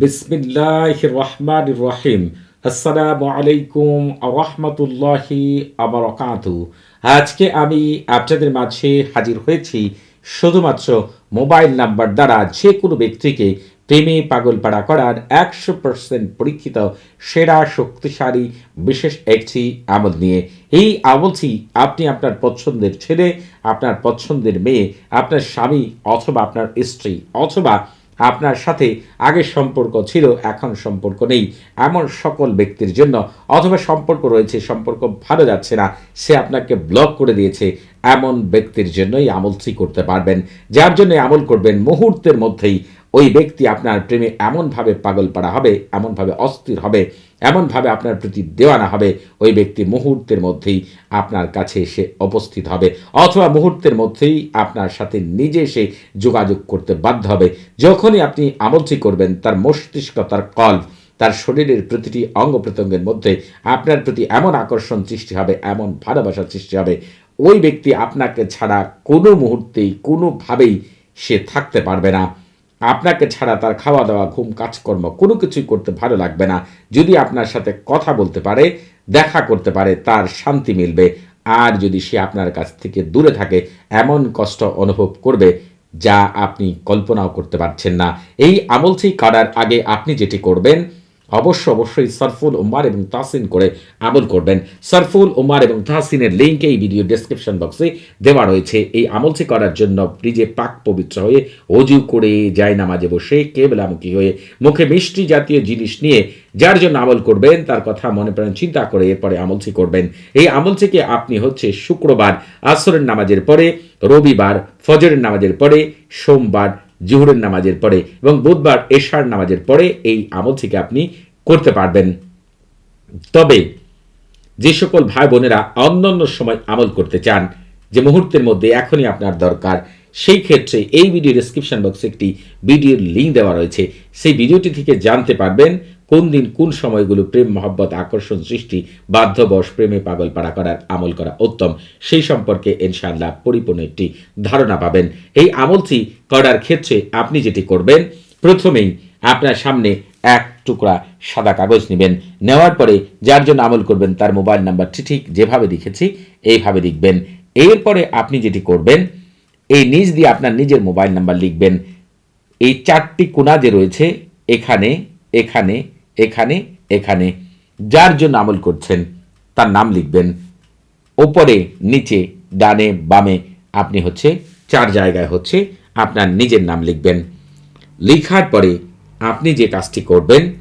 বিসমিল্লাহ রহমান রহিম। আসসালামু আলাইকুম রহমতুল্লাহি আবরকাতু। আজকে আমি আপনাদের মাঝে হাজির হয়েছি শুধুমাত্র মোবাইল নাম্বার দ্বারা যে কোনো ব্যক্তিকে প্রেমে পাগলপাড়া করার একশো পার্সেন্ট পরীক্ষিত, সেরা, শক্তিশালী, বিশেষ একটি আমল নিয়ে। এই আমলটি আপনি আপনার পছন্দের ছেলে, আপনার পছন্দের মেয়ে, আপনার স্বামী অথবা আপনার স্ত্রী অথবা আপনার সাথে আগে সম্পর্ক ছিল, এখন সম্পর্ক নেই। এমন সকল ব্যক্তির জন্য অথবা সম্পর্ক রয়েছে, সম্পর্ক ভালো যাচ্ছে না, সে আপনাকে ব্লক করে দিয়েছে। এমন ব্যক্তির জন্যই আমলটি করতে পারবেন। যার জন্য আমল করবেন, মুহূর্তের মধ্যেই ওই ব্যক্তি আপনার প্রেমে এমনভাবে পাগল পাড়া হবে, এমনভাবে অস্থির হবে এমনভাবে আপনার প্রতি দেওয়ানা হবে, ওই ব্যক্তি মুহূর্তের মধ্যেই আপনার কাছে এসে উপস্থিত হবে। অথবা মুহূর্তের মধ্যেই আপনার সাথে নিজে এসে যোগাযোগ করতে বাধ্য হবে। যখনই আপনি আমলটি করবেন, তার মস্তিষ্ক, তার কল্প, তার শরীরের প্রতিটি অঙ্গ প্রত্যঙ্গের মধ্যে আপনার প্রতি এমন আকর্ষণ সৃষ্টি হবে, এমন ভালোবাসার সৃষ্টি হবে, ওই ব্যক্তি আপনাকে ছাড়া কোনো মুহূর্তেই, কোনোভাবেই সে থাকতে পারবে না। আপনাকে ছাড়া তার খাওয়া দাওয়া ঘুম, কাজকর্ম কোনো কিছুই করতে ভালো লাগবে না। যদি আপনার সাথে কথা বলতে পারে, দেখা করতে পারে, তার শান্তি মিলবে। আর যদি সে আপনার কাছ থেকে দূরে থাকে, এমন কষ্ট অনুভব করবে যা আপনি কল্পনাও করতে পারছেন না। এই আমলটি করার আগে আপনি যেটি করবেন অবশ্য, অবশ্যই সরফুল উমার এবং তাহসিন করে আমল করবেন। সরফুল উমার এবং তাহসিনের লিঙ্ক এই ভিডিও ডেসক্রিপশন বক্সে দেওয়া রয়েছে। এই আমলটি করার জন্য নিজে পাক পবিত্র হয়ে অজু করে যায় নামাজে বসে কেবলামুখী হয়ে মুখে মিষ্টি জাতীয় জিনিস নিয়ে যার জন্য আমল করবেন, তার কথা মনে প্রাণ চিন্তা করে এরপরে আমলটি করবেন। এই আমলটিকে আপনি হচ্ছে শুক্রবার আসরের নামাজের পরে, রবিবার ফজরের নামাজের পরে, সোমবার জুহুরের নামাজের পরে এবং বুধবার এশার নামাজের পরে এই আমল থেকে আপনি করতে পারবেন। তবে যে সকল ভাই বোনেরা অন্যান্য সময় আমল করতে চান, যে মুহূর্তের মধ্যে এখনই আপনার দরকার, সেই ক্ষেত্রে এই ভিডিও ডিসক্রিপশন বক্সে একটি ভিডিওর লিঙ্ক দেওয়া রয়েছে। সেই ভিডিওটি থেকে জানতে পারবেন কোন দিন কোন সময়গুলো প্রেম, মহব্বত, আকর্ষণ সৃষ্টি বাধ্যবশ প্রেমে পাগল পাড়া করার আমল করা উত্তম, সেই সম্পর্কে ইনশাআল্লাহ পরিপূর্ণ একটি ধারণা পাবেন। এই আমলটি করার ক্ষেত্রে আপনি যেটি করবেন, প্রথমেই আপনার সামনে এক টুকরা সাদা কাগজ নেবেন। নেওয়ার পরে যার জন্য আমল করবেন তার মোবাইল নাম্বারটি ঠিক যেভাবে লিখেছি এইভাবে লিখবেন। এরপরে আপনি যেটি করবেন, এই নিজ দিয়ে আপনার নিজের মোবাইল নাম্বার লিখবেন। এই চারটি কোনা যে রয়েছে, এখানে এখানে এখানে এখানে। যার জন্য আমল করছেন, তার নাম লিখবেন। ওপরে নিচে, ডানে, বামে, আপনি হচ্ছে চার জায়গায় হচ্ছে আপনার নিজের নাম লিখবেন। লিখার পরে আপনি যে কাজটি করবেন,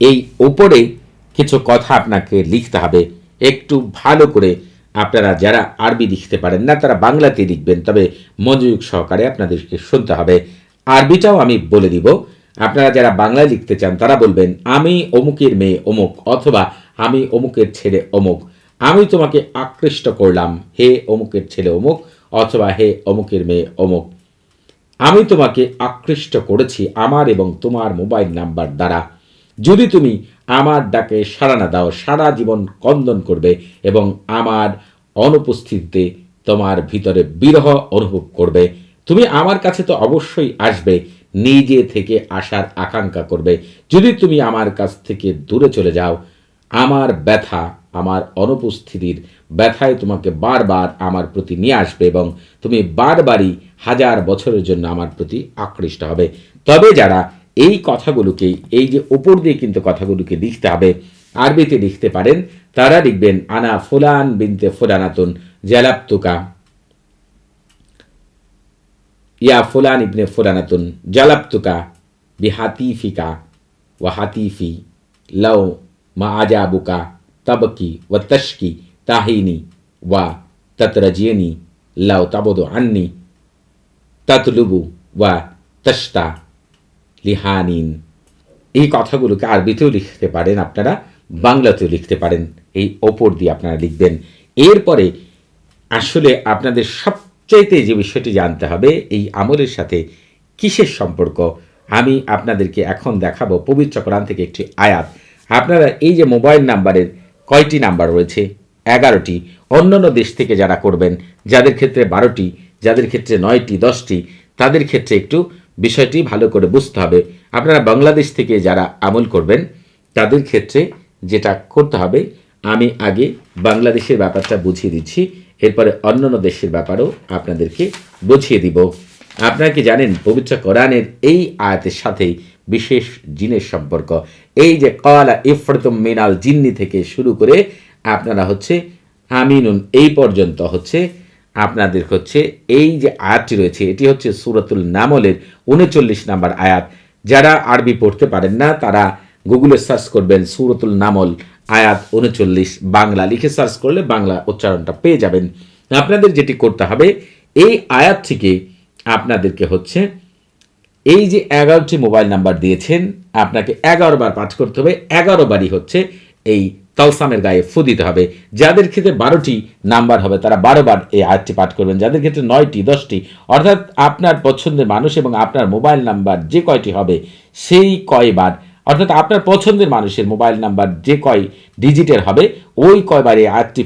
এই ওপরে কিছু কথা আপনাকে লিখতে হবে। একটু ভালো করে আপনারা যারা আরবি লিখতে পারেন না, তারা বাংলাতে লিখবেন, তবে মনোযোগ সহকারে আপনাদেরকে শুনতে হবে। আরবিটাও আমি বলে দিব। আপনারা যারা বাংলায় লিখতে চান, তারা বলবেন, আমি অমুকের মেয়ে অমুক, অথবা, আমি অমুকের ছেলে অমুক। আমি তোমাকে আকৃষ্ট করলাম, হে অমুকের ছেলে অমুক, অথবা, হে অমুকের মেয়ে অমুক। আমি তোমাকে আকৃষ্ট করেছি আমার এবং তোমার মোবাইল নাম্বার দ্বারা। যদি তুমি আমার ডাকে সাড়া না দাও, সারা জীবন কন্দন করবে এবং আমার অনুপস্থিতিতে তোমার ভিতরে বিরহ অনুভব করবে। তুমি আমার কাছে তো অবশ্যই আসবে নিজে থেকে আসার আকাঙ্ক্ষা করবে। যদি তুমি আমার কাছ থেকে দূরে চলে যাও, আমার ব্যথা, আমার অনুপস্থিতির ব্যথায় তোমাকে বারবার আমার প্রতি নিয়ে আসবে এবং তুমি বারবারই হাজার বছরের জন্য আমার প্রতি আকৃষ্ট হবে। তবে যারা এই কথাগুলোকে, এই যে ওপর দিয়ে কিন্তু কথাগুলোকে লিখতে হবে, আরবিতে লিখতে পারেন, তারা লিখবেন, আনা ফুলান বিনতে ফুলানাতুন জালাপ্তুকা ইয়া ফুলান ইবনে ফুলানাতুন জালাপ্তুকা বিহাতিফিকা ওয়া হাতিফি লাউ মা আজাবুকা তাবকি ওয়া তশকি তাহিনি ওয়া ততরজিয়নি লাউ তাবদু আন্নি তাতলুবু ওয়া তস্তা লিহানিন এই কথাগুলোকে আরবিতেও লিখতে পারেন আপনারা, বাংলাতেও লিখতে পারেন। এই ওপর দিয়ে আপনারা লিখবেন। এরপরে আসলে আপনাদের সবচাইতে যে বিষয়টি জানতে হবে, এই আমলের সাথে কিসের সম্পর্ক? আমি আপনাদেরকে এখন দেখাবো পবিত্র কোরআন থেকে একটি আয়াত। আপনারা এই যে মোবাইল নাম্বারের কয়টি নাম্বার রয়েছে? এগারোটি। অন্যান্য দেশ থেকে যারা করবেন, যাদের ক্ষেত্রে বারোটি, যাদের ক্ষেত্রে নয়টি, দশটি, তাদের ক্ষেত্রে একটু বিষয়টি ভালো করে বুঝতে হবে। আপনারা বাংলাদেশ থেকে যারা আমল করবেন, তাদের ক্ষেত্রে যেটা করতে হবে, আমি আগে বাংলাদেশের ব্যাপারটা বুঝিয়ে দিচ্ছি। এরপরে অন্যান্য দেশের ব্যাপারও আপনাদেরকে বুঝিয়ে দিব। আপনারা কি জানেন, পবিত্র কোরআনের এই আয়াতের সাথেই বিশেষ জিনের সম্পর্ক। এই যে কলা ইফরতুম মিনাল জিন্নি থেকে শুরু করে আপনারা হচ্ছে আমিনুন, এই পর্যন্ত হচ্ছে আপনাদের হচ্ছে এই যে আয়াতটি রয়েছে, এটি হচ্ছে সুরাতুল নামলের উনচল্লিশ নাম্বার আয়াত। যারা আরবি পড়তে পারেন না, তারা গুগলে সার্চ করবেন সুরতুল নামল আয়াত উনচল্লিশ, বাংলা লিখে সার্চ করলে বাংলা উচ্চারণটা পেয়ে যাবেন। আপনাদের যেটি করতে হবে, এই আয়াত থেকে আপনাদেরকে হচ্ছে এই যে এগারোটি মোবাইল নাম্বার দিয়েছেন, আপনাকে এগারো বার পাঠ করতে হবে, এগারো বারই হচ্ছে এই তলসামের গায়ে ফু দিতে হবে। যাদের ক্ষেত্রে বারোটি নাম্বার হবে, তারা বারো বার এই আয়াতটি পাঠ করবেন। যাদের ক্ষেত্রে নয়টি, দশটি, অর্থাৎ আপনার পছন্দের মানুষ এবং আপনার মোবাইল নাম্বার যে কয়টি হবে, সেই কয়বার অর্থাৎ আপনার পছন্দের মানুষের মোবাইল নাম্বার যে কয় ডিজিটের হবে, ওই কয়বার আয়াতটি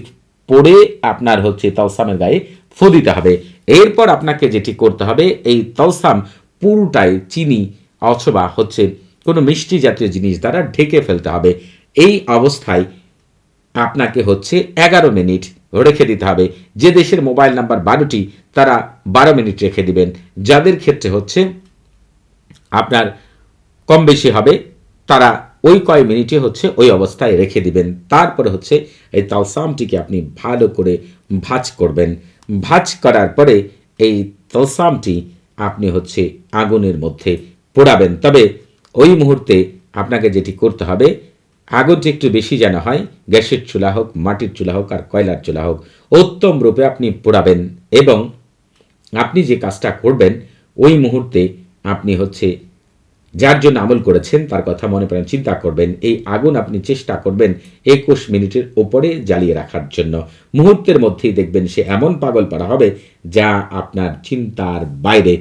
পড়ে আপনার হচ্ছে তলসামের গায়ে ফু দিতে হবে। এরপর আপনাকে যেটি করতে হবে, এই তলসাম পুরোটাই চিনি অথবা হচ্ছে কোনো মিষ্টি জাতীয় জিনিস দ্বারা ঢেকে ফেলতে হবে। এই অবস্থায় আপনাকে হচ্ছে এগারো মিনিট রেখে দিতে হবে। যে দেশের মোবাইল নাম্বার বারোটি, তারা বারো মিনিট রেখে দিবেন। যাদের ক্ষেত্রে হচ্ছে আপনার কম বেশি হবে তারা ওই কয় মিনিটে হচ্ছে ওই অবস্থায় রেখে দিবেন। তারপরে হচ্ছে এই তলসামটিকে আপনি ভালো করে ভাজ করবেন। ভাজ করার পরে এই তলসামটি আপনি হচ্ছে আগুনের মধ্যে পোড়াবেন। তবে ওই মুহূর্তে আপনাকে যেটি করতে হবে, আগুনটি একটু বেশি যেন হয়, গ্যাসের চুলা হোক, মাটির চুলা হোক, আর কয়লার চুলা হোক, উত্তম রূপে আপনি পোড়াবেন এবং আপনি যে কাজটা করবেন, ওই মুহূর্তে আপনি হচ্ছে যার জন্য আমল করেছেন, তার কথা মনে প্রাণ চিন্তা করবেন। এই আগুন আপনি চেষ্টা করবেন একুশ মিনিটের ওপরে জ্বালিয়ে রাখার জন্য। মুহূর্তের মধ্যেই দেখবেন সে এমন পাগল পারা হবে যা আপনার চিন্তার বাইরে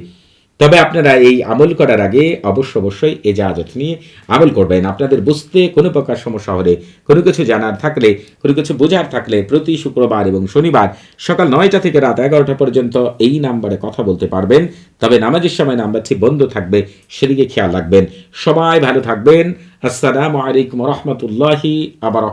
তবে আপনারা এই আমল করার আগে অবশ্য অবশ্যই এ জাহাজত নিয়ে আমল করবেন। আপনাদের বুঝতে কোনো প্রকার সমস্যা হলে, কোনো কিছু জানার থাকলে, কোনো কিছু বোঝার থাকলে প্রতি শুক্রবার এবং শনিবার সকাল নয়টা থেকে রাত এগারোটা পর্যন্ত এই নাম্বারে কথা বলতে পারবেন। তবে নামাজের সময় নাম্বারটি বন্ধ থাকবে, সেদিকে খেয়াল রাখবেন। সবাই ভালো থাকবেন। আসসালামু আলাইকুম রহমতুল্লাহি আবার